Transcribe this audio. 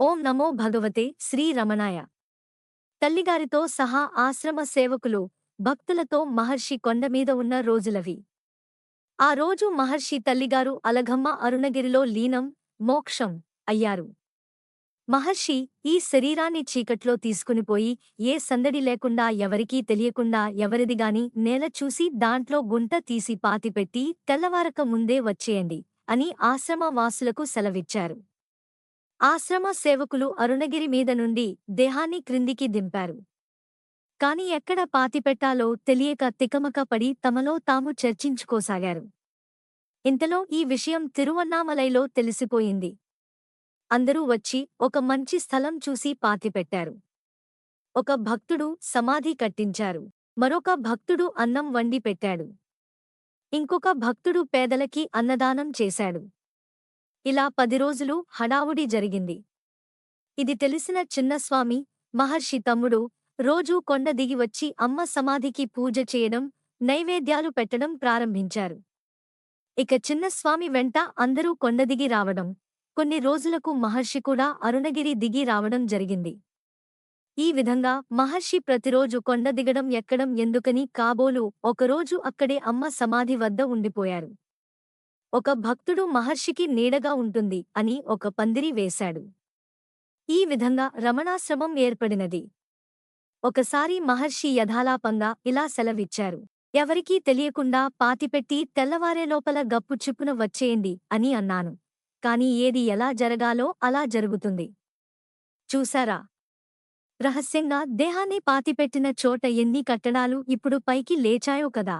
ఓం నమో భగవతే శ్రీ రమణాయ. తల్లిగారితో సహా ఆశ్రమ సేవకులు భక్తులతో మహర్షి కొండమీద ఉన్న రోజులవి. ఆ రోజు మహర్షి తల్లిగారు అలఘమ్మ అరుణగిరిలో లీనం మోక్షం అయ్యారు. మహర్షి ఈ శరీరాన్ని చీకట్లో తీసుకునిపోయి ఏ సందడి లేకుండా ఎవరికీ తెలియకుండా ఎవరిదిగాని నేల చూసి దాంట్లో గుంట తీసి పాతిపెట్టి తెల్లవారక ముందే వచ్చేయండి అని ఆశ్రమ వాసులకు సెలవిచ్చారు. ఆశ్రమ సేవకులు అరుణగిరి మీద నుండి దేహాన్ని క్రిందికి దింపారు. కాని ఎక్కడ పాతిపెట్టాలో తెలియక తికమక పడి తమలో తాము చర్చించుకోసాగారు. ఇంతలో ఈ విషయం తిరువన్నామలైలో తెలిసిపోయింది. అందరూ వచ్చి ఒక మంచి స్థలం చూసి పాతిపెట్టారు ఒక భక్తుడు సమాధి కట్టించారు. మరొక భక్తుడు అన్నం వండి పెట్టాడు. ఇంకొక భక్తుడు పేదలకి అన్నదానం చేశాడు. ఇలా పది రోజులు హడావుడి జరిగింది. ఇది తెలిసిన చిన్నస్వామి మహర్షి తమ్ముడు రోజూ కొండ దిగి వచ్చి అమ్మ సమాధికి పూజ చేయడం నైవేద్యాలు పెట్టడం ప్రారంభించారు. ఇక చిన్నస్వామి వెంట అందరూ కొండదిగి రావడం కొన్ని రోజులకు మహర్షి కూడా అరుణగిరి దిగి రావడం జరిగింది. ఈ విధంగా మహర్షి ప్రతిరోజు కొండ దిగడం ఎక్కడం ఎందుకని కాబోలు ఒకరోజు అక్కడే అమ్మ సమాధి వద్ద ఉండిపోయారు. ఒక భక్తుడు మహర్షికి నీడగా ఉంటుంది అని ఒక పందిరి వేశాడు. ఈ విధంగా రమణాశ్రమం ఏర్పడినది. ఒకసారి మహర్షి యథాలాపంగా ఇలా సెలవిచ్చారు. ఎవరికీ తెలియకుండా పాతిపెట్టి తెల్లవారే లోపల గప్పు చిప్పున వచ్చేయండి అని అన్నాను. కాని ఏది ఎలా జరగాలో అలా జరుగుతుంది. చూశారా? రహస్యంగా దేహాన్ని పాతిపెట్టిన చోట ఎన్ని కట్టడాలు ఇప్పుడు పైకి లేచాయో కదా.